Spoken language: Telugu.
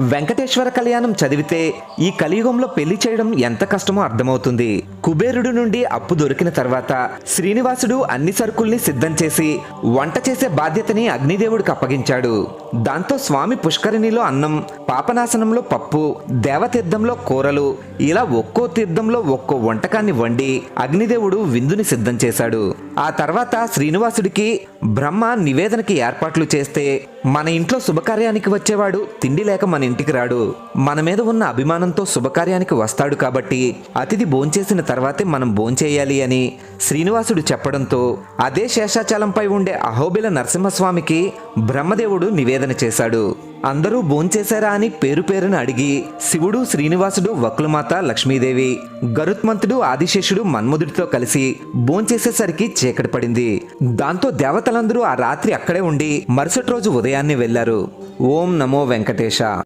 వెంకటేశ్వర కళ్యాణం చదివితే ఈ కలియుగంలో పెళ్ళి చేయడం ఎంత కష్టమో అర్థమవుతుంది. కుబేరుడు నుండి అప్పు దొరికిన తర్వాత శ్రీనివాసుడు అన్ని సరుకుల్ని సిద్ధం చేసి వంట చేసే బాధ్యతని అగ్నిదేవుడికి అప్పగించాడు. దాంతో స్వామి పుష్కరిణిలో అన్నం పాపనాశనంలో పప్పు దేవతీర్థంలో కూరలు ఇలా ఒక్కో తీర్థంలో ఒక్కో వంటకాన్ని వండి అగ్నిదేవుడు విందుని సిద్ధం చేశాడు. ఆ తర్వాత శ్రీనివాసుడికి బ్రహ్మ నివేదనకి ఏర్పాట్లు చేస్తే మన ఇంట్లో శుభకార్యానికి వచ్చేవాడు తిండి లేక మన ఇంటికి రాడు. మన మీద ఉన్న అభిమానంతో శుభకార్యానికి వస్తాడు కాబట్టి అతిథి భోంచేసిన తర్వాతే మనం భోంచేయాలి అని శ్రీనివాసుడు చెప్పడంతో అదే శేషాచలంపై ఉండే అహోబిల నరసింహస్వామికి బ్రహ్మదేవుడు నివేదన చేశాడు. అందరూ భోంచేశారా అని పేరు పేరును అడిగి శివుడు శ్రీనివాసుడు వకులమాత లక్ష్మీదేవి గరుత్మంతుడు ఆదిశేషుడు మన్మధుడితో కలిసి భోంచేసేసరికి చీకటి పడింది. దాంతో దేవతలందరూ ఆ రాత్రి అక్కడే ఉండి మరుసటి రోజు ఉదయాన్నే వెళ్ళారు ఓం నమో వెంకటేశ.